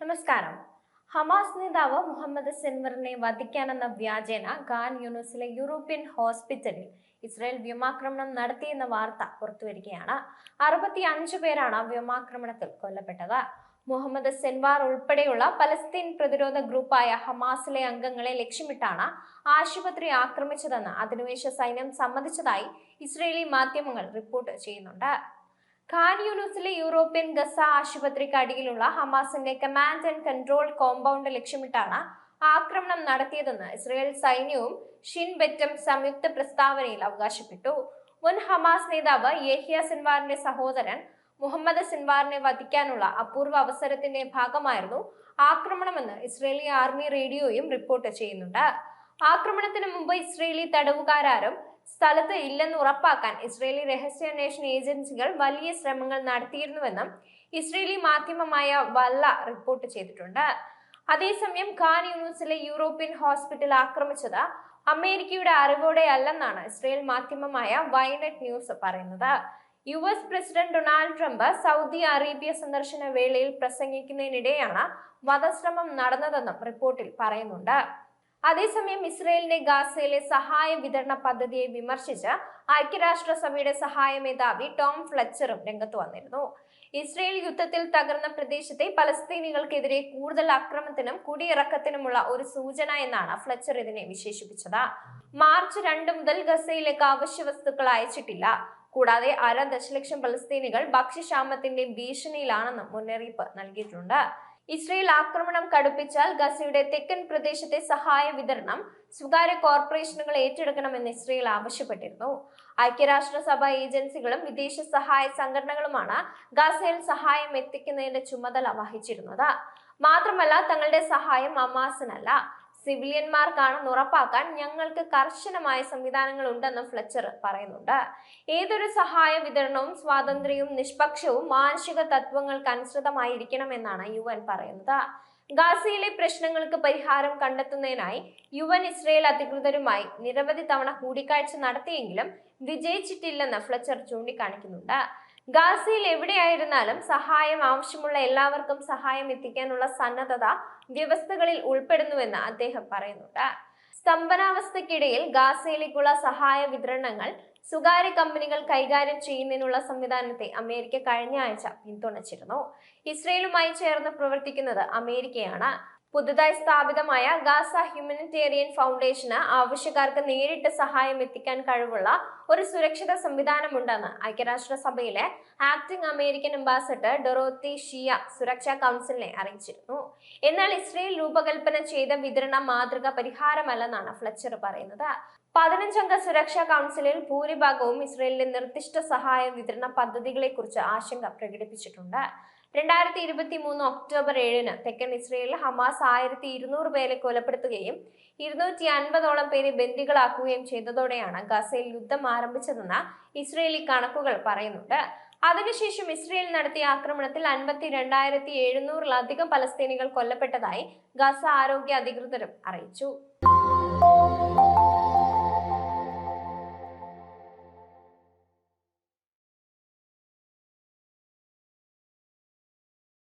നമസ്കാരം. ഹമാസ് നേതാവ് മുഹമ്മദ് സെൻവറിനെ വധിക്കാനെന്ന വ്യാജേന ഖാൻ യൂണിവേഴ്സിലെ യൂറോപ്യൻ ഹോസ്പിറ്റലിൽ ഇസ്രായേൽ വ്യോമാക്രമണം നടത്തിയെന്ന വാർത്ത പുറത്തുവരികയാണ്. അറുപത്തി അഞ്ചു പേരാണ് വ്യോമാക്രമണത്തിൽ കൊല്ലപ്പെട്ടത്. മുഹമ്മദ് സെൻവാർ ഉൾപ്പെടെയുള്ള പലസ്തീൻ പ്രതിരോധ ഗ്രൂപ്പായ ഹമാസിലെ അംഗങ്ങളെ ലക്ഷ്യമിട്ടാണ് ആശുപത്രി ആക്രമിച്ചതെന്ന് അധിനിവേശ സൈന്യം സമ്മതിച്ചതായി ഇസ്രയേലി മാധ്യമങ്ങൾ റിപ്പോർട്ട് ചെയ്യുന്നുണ്ട്. ഖാൻ യൂറോപ്യൻ ഗസ ആശുപത്രിക്ക് അടിയിലുള്ള ഹമാസിന്റെ കമാൻഡ് ആൻഡ് കൺട്രോൾ കോമ്പൗണ്ട് ലക്ഷ്യമിട്ടാണ് ആക്രമണം നടത്തിയതെന്ന് ഇസ്രയേൽ സൈന്യവും ഷിൻ ബെറ്റും സംയുക്ത പ്രസ്താവനയിൽ അവകാശപ്പെട്ടു. മുൻ ഹമാസ് നേതാവ് യേഹിയ സിൻവാറിന്റെ സഹോദരൻ മുഹമ്മദ് സിൻവാറിനെ വധിക്കാനുള്ള അപൂർവ അവസരത്തിന്റെ ഭാഗമായിരുന്നു ആക്രമണമെന്ന് ഇസ്രേലി ആർമി റേഡിയോയും റിപ്പോർട്ട് ചെയ്യുന്നുണ്ട്. ആക്രമണത്തിന് മുമ്പ് ഇസ്രേലി തടവുകാരും സ്ഥലത്ത് ഇല്ലെന്ന് ഉറപ്പാക്കാൻ ഇസ്രേലി രഹസ്യാന്വേഷണ ഏജൻസികൾ വലിയ ശ്രമങ്ങൾ നടത്തിയിരുന്നുവെന്നും ഇസ്രേലി മാധ്യമമായ വല്ല റിപ്പോർട്ട് ചെയ്തിട്ടുണ്ട്. അതേസമയം ഖാൻ യൂണിസിലെ യൂറോപ്യൻ ഹോസ്പിറ്റൽ ആക്രമിച്ചത് അമേരിക്കയുടെ അറിവോടെ അല്ലെന്നാണ് ഇസ്രയേൽ മാധ്യമമായ വൈനെറ്റ് ന്യൂസ് പറയുന്നത്. U S president Donald Trump Saudi Arabia സന്ദർശന വേളയിൽ പ്രസംഗിക്കുന്നതിനിടെയാണ് വധശ്രമം നടന്നതെന്നും റിപ്പോർട്ടിൽ പറയുന്നുണ്ട്. അതേസമയം ഇസ്രയേലിന്റെ ഗാസയിലെ സഹായ വിതരണ പദ്ധതിയെ വിമർശിച്ച് ഐക്യരാഷ്ട്രസഭയുടെ സഹായ മേധാവി ടോം ഫ്ലച്ചറും രംഗത്ത് വന്നിരുന്നു. ഇസ്രയേൽ യുദ്ധത്തിൽ തകർന്ന പ്രദേശത്തെ പലസ്തീനികൾക്കെതിരെ കൂടുതൽ അക്രമത്തിനും കുടിയിറക്കത്തിനുമുള്ള ഒരു സൂചന എന്നാണ് ഫ്ലച്ചർ ഇതിനെ വിശേഷിപ്പിച്ചത്. മാർച്ച് രണ്ട് മുതൽ ഗസയിലേക്ക് അവശ്യ വസ്തുക്കൾ അയച്ചിട്ടില്ല. കൂടാതെ അര ദശലക്ഷം പലസ്തീനികൾ ഭക്ഷ്യക്ഷാമത്തിന്റെ ഭീഷണിയിലാണെന്നും മുന്നറിയിപ്പ് നൽകിയിട്ടുണ്ട്. ഇസ്രയേൽ ആക്രമണം കടുപ്പിച്ചാൽ ഗസയുടെ തെക്കൻ പ്രദേശത്തെ സഹായ വിതരണം സ്വകാര്യ കോർപ്പറേഷനുകൾ ഏറ്റെടുക്കണമെന്ന് ഇസ്രയേൽ ആവശ്യപ്പെട്ടിരുന്നു. ഐക്യരാഷ്ട്രസഭ ഏജൻസികളും വിദേശ സഹായ സംഘടനകളുമാണ് ഗസയിൽ സഹായം എത്തിക്കുന്നതിന്റെ ചുമതല വഹിച്ചിരുന്നത്. മാത്രമല്ല തങ്ങളുടെ സഹായം അമാസിനല്ല സിവിലിയന്മാർക്കാണെന്ന് ഉറപ്പാക്കാൻ ഞങ്ങൾക്ക് കർശനമായ സംവിധാനങ്ങൾ ഉണ്ടെന്നും ഫ്ലെച്ചർ പറയുന്നുണ്ട്. ഏതൊരു സഹായ വിതരണവും സ്വാതന്ത്ര്യവും നിഷ്പക്ഷവും മാനുഷിക തത്വങ്ങൾക്ക് അനുസൃതമായിരിക്കണമെന്നാണ് യു എൻ പറയുന്നത്. ഗാസയിലെ പ്രശ്നങ്ങൾക്ക് പരിഹാരം കണ്ടെത്തുന്നതിനായി യു എൻ ഇസ്രയേൽ അധികൃതരുമായി നിരവധി തവണ കൂടിക്കാഴ്ച നടത്തിയെങ്കിലും വിജയിച്ചിട്ടില്ലെന്ന് ഫ്ലച്ചർ ചൂണ്ടിക്കാണിക്കുന്നുണ്ട്. ഗാസയിൽ എവിടെയായിരുന്നാലും സഹായം ആവശ്യമുള്ള എല്ലാവർക്കും സഹായം എത്തിക്കാനുള്ള സന്നദ്ധത വ്യവസ്ഥകളിൽ ഉൾപ്പെടുന്നുവെന്ന് അദ്ദേഹം പറയുന്നുണ്ട്. സ്തംഭനാവസ്ഥയ്ക്കിടയിൽ ഗാസയിലേക്കുള്ള സഹായ വിതരണങ്ങൾ സ്വകാര്യ കമ്പനികൾ കൈകാര്യം ചെയ്യുന്നതിനുള്ള സംവിധാനത്തെ അമേരിക്ക കഴിഞ്ഞ ആഴ്ച പിന്തുണച്ചിരുന്നു. ഇസ്രയേലുമായി ചേർന്ന് പ്രവർത്തിക്കുന്നത് അമേരിക്കയാണ്. പുതുതായി സ്ഥാപിതമായ ഗാസ ഹ്യൂമനിറ്റേറിയൻ ഫൗണ്ടേഷന് ആവശ്യക്കാർക്ക് നേരിട്ട് സഹായം എത്തിക്കാൻ കഴിവുള്ള ഒരു സുരക്ഷിത സംവിധാനമുണ്ടെന്ന് ഐക്യരാഷ്ട്രസഭയിലെ acting American ambassador Dorothy Shea സുരക്ഷാ കൗൺസിലിനെ അറിയിച്ചിരുന്നു. എന്നാൽ ഇസ്രയേൽ രൂപകൽപ്പന ചെയ്ത വിതരണ മാതൃക പരിഹാരമല്ലെന്നാണ് ഫ്ലച്ചർ പറയുന്നത്. പതിനഞ്ചംഗ സുരക്ഷാ കൗൺസിലിൽ ഭൂരിഭാഗവും ഇസ്രയേലിന്റെ നിർദ്ദിഷ്ട സഹായ വിതരണ പദ്ധതികളെക്കുറിച്ച് ആശങ്ക പ്രകടിപ്പിച്ചിട്ടുണ്ട്. രണ്ടായിരത്തി ഇരുപത്തി മൂന്ന് ഒക്ടോബർ ഏഴിന് തെക്കൻ ഇസ്രയേലിൽ ഹമാസ് ആയിരത്തി ഇരുന്നൂറ് പേരെ കൊലപ്പെടുത്തുകയും ഇരുന്നൂറ്റി അൻപതോളം പേരെ ബന്ദികളാക്കുകയും ചെയ്തതോടെയാണ് ഗസയിൽ യുദ്ധം ആരംഭിച്ചതെന്ന് ഇസ്രയേലി കണക്കുകൾ പറയുന്നുണ്ട്. അതിനുശേഷം ഇസ്രയേൽ നടത്തിയ ആക്രമണത്തിൽ അൻപത്തി രണ്ടായിരത്തി എഴുന്നൂറിലധികം പലസ്തീനികൾ കൊല്ലപ്പെട്ടതായി ഗസ ആരോഗ്യ അധികൃതരും അറിയിച്ചു.